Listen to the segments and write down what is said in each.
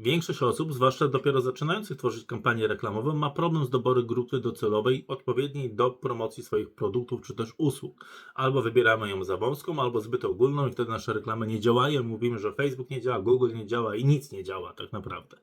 Większość osób, zwłaszcza dopiero zaczynających tworzyć kampanię reklamową, ma problem z doborem grupy docelowej odpowiedniej do promocji swoich produktów czy też usług. Albo wybieramy ją za wąską, albo zbyt ogólną i wtedy nasze reklamy nie działają. Mówimy, że Facebook nie działa, Google nie działa i nic nie działa tak naprawdę.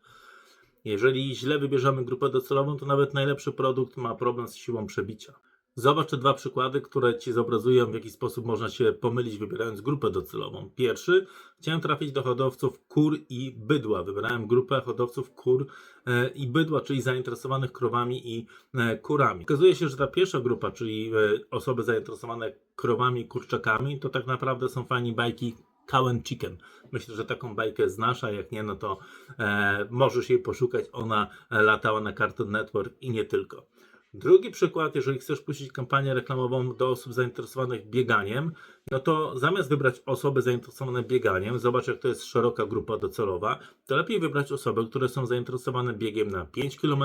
Jeżeli źle wybierzemy grupę docelową, to nawet najlepszy produkt ma problem z siłą przebicia. Zobacz te dwa przykłady, które Ci zobrazują, w jaki sposób można się pomylić, wybierając grupę docelową. Pierwszy, chciałem trafić do hodowców kur i bydła. Wybrałem grupę hodowców kur e, i bydła, czyli zainteresowanych krowami i e, kurami. Okazuje się, że ta pierwsza grupa, czyli e, osoby zainteresowane krowami i kurczakami, to tak naprawdę są fani bajki Cow and Chicken. Myślę, że taką bajkę znasz, a jak nie, no to e, możesz jej poszukać. Ona latała na Cartoon Network i nie tylko. Drugi przykład, jeżeli chcesz puścić kampanię reklamową do osób zainteresowanych bieganiem, no to zamiast wybrać osoby zainteresowane bieganiem, zobacz jak to jest szeroka grupa docelowa, to lepiej wybrać osoby, które są zainteresowane biegiem na 5 km,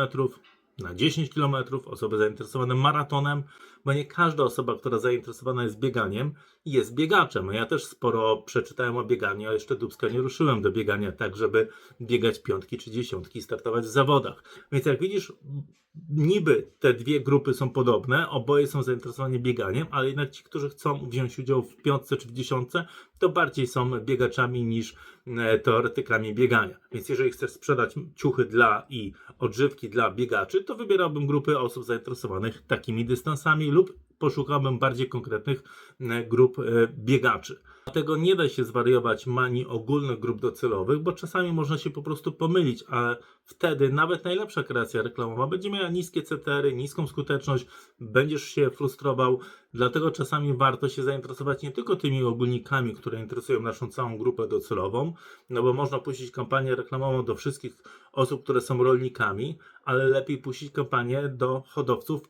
na 10 km, osoby zainteresowane maratonem, bo nie każda osoba, która zainteresowana jest bieganiem, jest biegaczem. Ja też sporo przeczytałem o bieganiu, a jeszcze dubska nie ruszyłem do biegania tak, żeby biegać piątki czy dziesiątki i startować w zawodach. Więc jak widzisz, niby te dwie grupy są podobne, oboje są zainteresowani bieganiem, ale jednak ci, którzy chcą wziąć udział w piątce czy w dziesiątce, to bardziej są biegaczami niż e, teoretykami biegania. Więc jeżeli chcesz sprzedać ciuchy dla i odżywki dla biegaczy, to wybierałbym grupy osób zainteresowanych takimi dystansami lub poszukałbym bardziej konkretnych e, grup e, biegaczy. Dlatego nie da się zwariować manii ogólnych grup docelowych, bo czasami można się po prostu pomylić, a wtedy nawet najlepsza kreacja reklamowa będzie miała niskie CTR-y, niską skuteczność, będziesz się frustrował, dlatego czasami warto się zainteresować nie tylko tymi ogólnikami, które interesują naszą całą grupę docelową, no bo można puścić kampanię reklamową do wszystkich osób, które są rolnikami, ale lepiej puścić kampanię do hodowców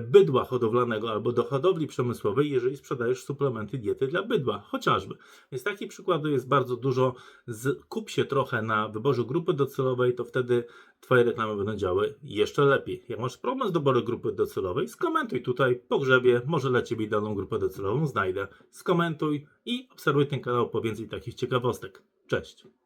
bydła hodowlanego albo do hodowli przemysłowej, jeżeli sprzedajesz suplementy diety dla bydła, chociażby. Więc takich przykładów jest bardzo dużo. Kup się trochę na wyborze grupy docelowej, to wtedy Twoje reklamy będą działały jeszcze lepiej. Jak masz problem z doborem grupy docelowej, skomentuj tutaj, pogrzebie, może dla Ciebie daną grupę docelową znajdę. Skomentuj i obserwuj ten kanał po więcej takich ciekawostek. Cześć!